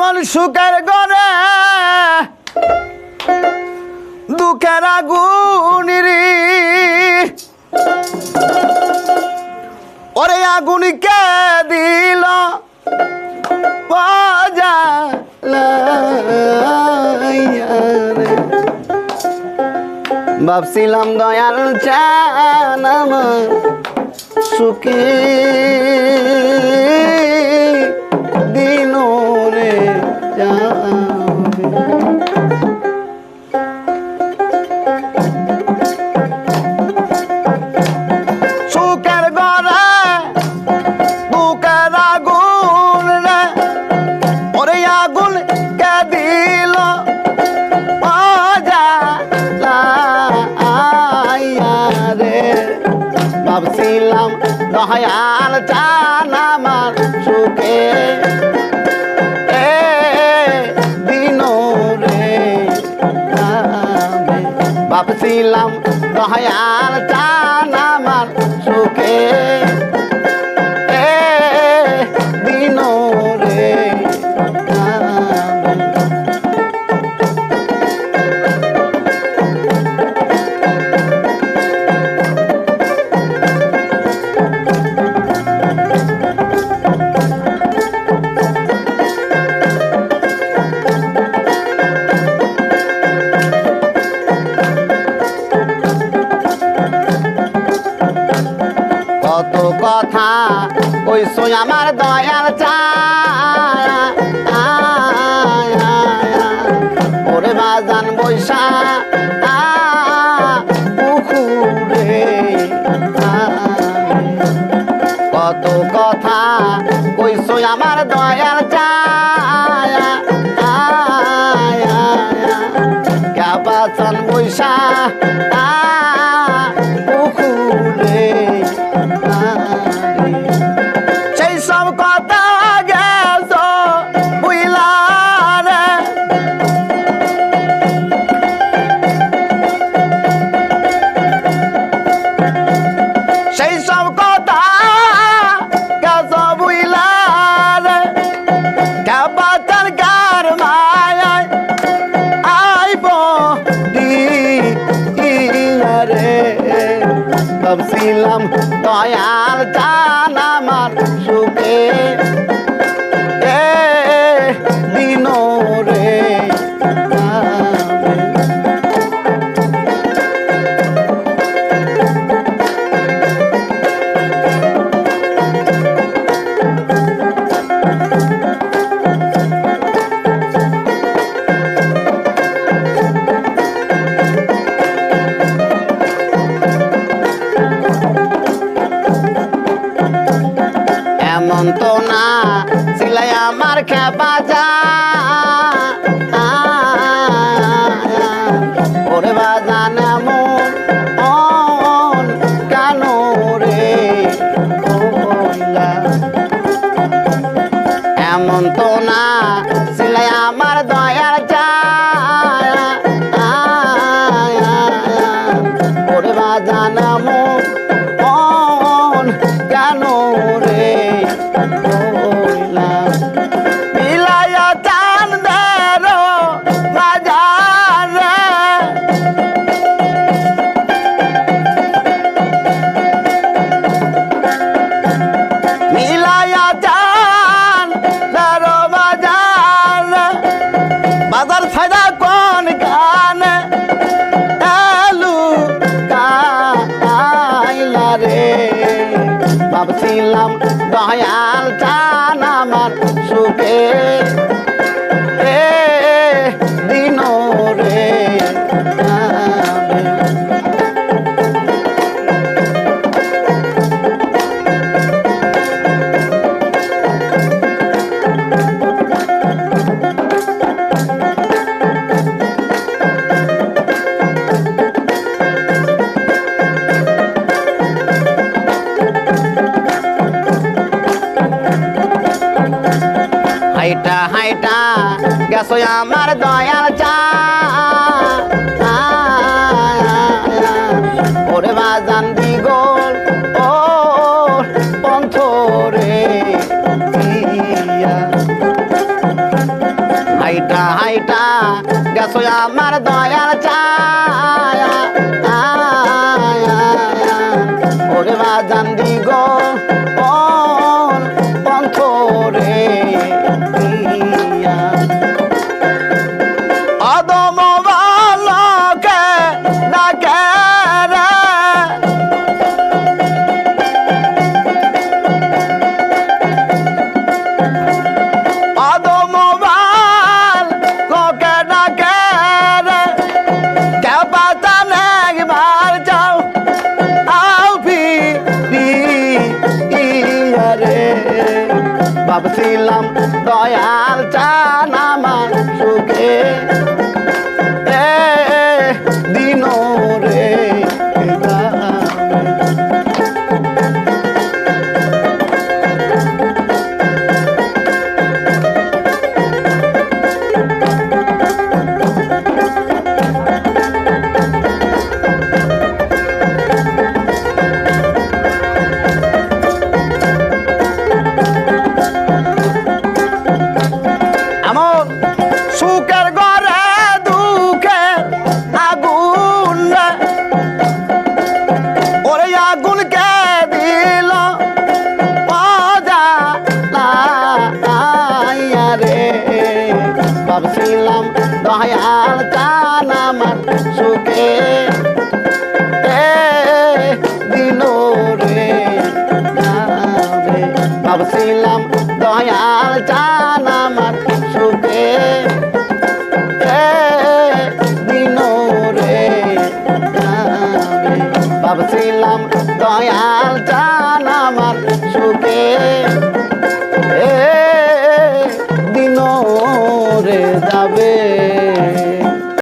এমন সুখের গড়ে দুঃখের আগুনিরি ওরে আগুন কে দিল। ভাবছিলাম দয়াল চান আমার সুখে রে। ভাবছিলাম দয়াল চান আমার সুখে। ভাবছিলাম দয়াল চান আমার সুখে। আমার দয়াল ওরে বাজান বৈশা পুকুরে। কত কথা কইছো আমার দয়াল চা বৈশা ভাবছিলাম দয়াল জান আমার সুখে। খেপা যা ওরে বাজান এমন কেন রে এমন তো না সিলাই আমার দয়ার দয়াল চান আমার সুখে। দিন রে গেছো আমার দয়াল চা। ওরে বাজান বিগল ও পন্থ রে হাইটা হাইটা, গেছো আমার দয়াল চা। ছিলাম দয়াল চা নামা সুখে। ভাবছিলাম দয়াল চান আমার সুখে। দিন রে ভাবছিলাম দয়াল